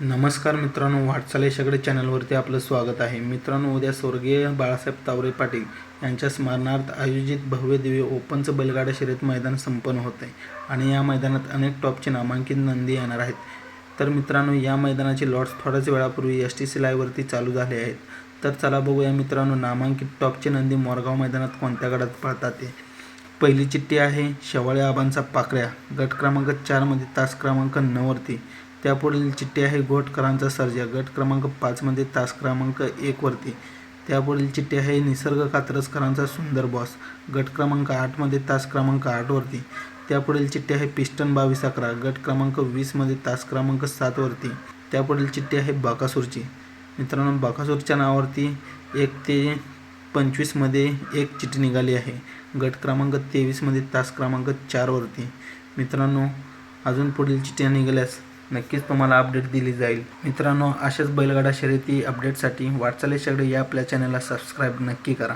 नमस्कार मित्रांनो वाटचाल सगळे चॅनलवरती आपलं स्वागत आहे. मित्रांनो उद्या स्वर्गीय बाळासाहेब तावरे पाटील यांच्या स्मरणार्थ आयोजित भव्य दिव्य ओपनचं बैलगाडा शर्यत मैदान संपन्न होत आहे आणि या मैदानात अनेक टॉपचे नामांकित नंदी येणार आहेत. तर मित्रांनो या मैदानाचे लॉट्स थोड्याच वेळापूर्वी एस टी सी लाईव्हवरती चालू झाले आहेत. तर चला बघूया मित्रांनो नामांकित टॉपचे नंदी मोरगाव मैदानात कोणत्या गडात पळतात ते. पहिली चिठ्ठी आहे शेवाळे आबांचा पाकऱ्या गट क्रमांक चारमध्ये तास क्रमांक नऊवरती त्यापुढील चिठ्ठी आहे घोटकरांचा सर्जा. गट क्रमांक पाचमध्ये तास क्रमांक एकवरती त्यापुढील चिठ्ठी आहे निसर्ग कात्रजकरांचा सुंदर बॉस. गट क्रमांक आठमध्ये तास क्रमांक आठवरती त्यापुढील चिठ्ठी आहे पिस्टन बावीस अकरा. गट क्रमांक वीसमध्ये तास क्रमांक सातवरती त्यापुढील चिठ्ठी आहे बाकासूरची. मित्रांनो बाकासूरच्या नावावरती एक ते पंचवीसमध्ये एक चिठ्ठी निघाली आहे. गट क्रमांक तेवीसमध्ये तास क्रमांक चारवरती मित्रांनो अजून पुढील चिठ्ठ्या निघाल्यास नक्कीच तुम्हाला अपडेट दिली जाईल. मित्रांनो अशाच बैलगाडा शर्यती अपडेटसाठी वाटचाले सगळे या आपल्या चॅनलला सबस्क्राईब नक्की करा.